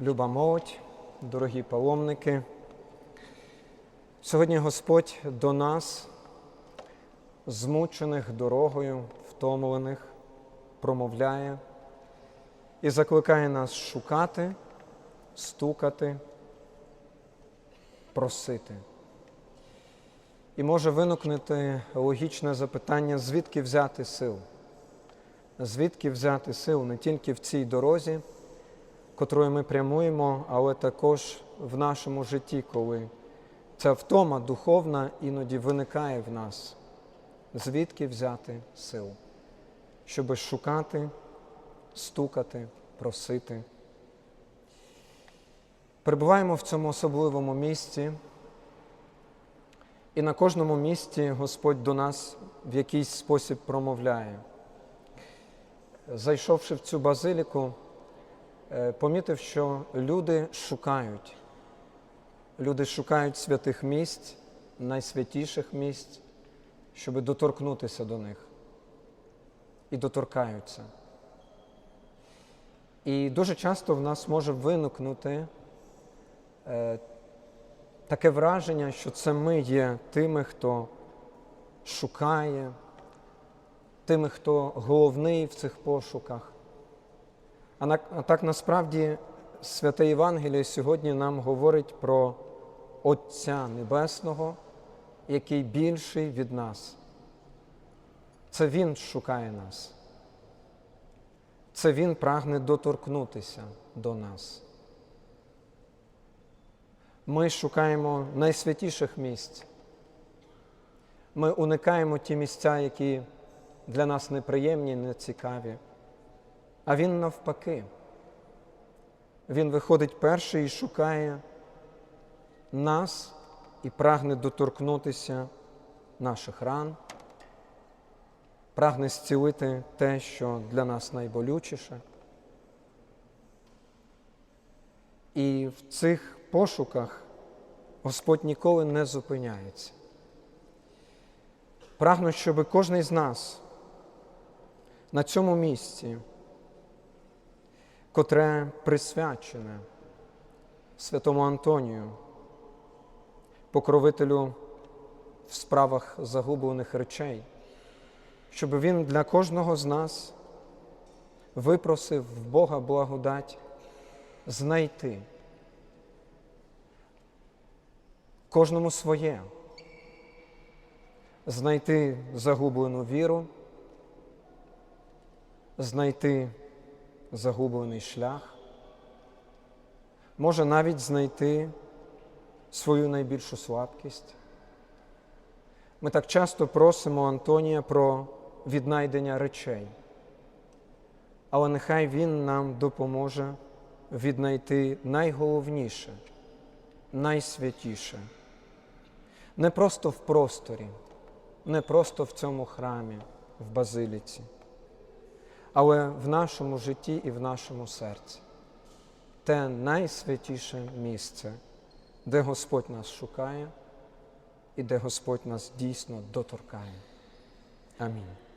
люба молодь, дорогі паломники. Сьогодні Господь до нас, змучених дорогою, втомлених, промовляє і закликає нас шукати, стукати, просити. І може виникнути логічне запитання, звідки взяти сил? Звідки взяти сил не тільки в цій дорозі, котрою ми прямуємо, але також в нашому житті, коли ця втома духовна іноді виникає в нас. Звідки взяти сил, щоби шукати, стукати, просити. Перебуваємо в цьому особливому місці, і на кожному місці Господь до нас в якийсь спосіб промовляє. Зайшовши в цю базиліку, помітив, що люди шукають. Люди шукають святих місць, найсвятіших місць, щоб доторкнутися до них. І доторкаються. І дуже часто в нас може виникнути е, таке враження, що це ми є тими, хто шукає, тими, хто головний в цих пошуках. А, так насправді святе Євангеліє сьогодні нам говорить про Отця Небесного, який більший від нас. Це Він шукає нас. Це Він прагне доторкнутися до нас. Ми шукаємо найсвятіших місць. Ми уникаємо ті місця, які для нас неприємні, нецікаві. А Він навпаки. Він виходить перший і шукає нас і прагне доторкнутися наших ран, прагне зцілити те, що для нас найболючіше. І в цих пошуках Господь ніколи не зупиняється. Прагну, щоб кожен з нас на цьому місці, котре присвячене святому Антонію, покровителю в справах загублених речей, щоб він для кожного з нас випросив в Бога благодать знайти кожному своє, знайти загублену віру, знайти загублений шлях, може навіть знайти свою найбільшу слабкість. Ми так часто просимо Антонія про віднайдення речей, але нехай Він нам допоможе віднайти найголовніше, найсвятіше, не просто в просторі, не просто в цьому храмі, в базиліці, але в нашому житті і в нашому серці. Те найсвятіше місце, де Господь нас шукає і де Господь нас дійсно доторкає. Амінь.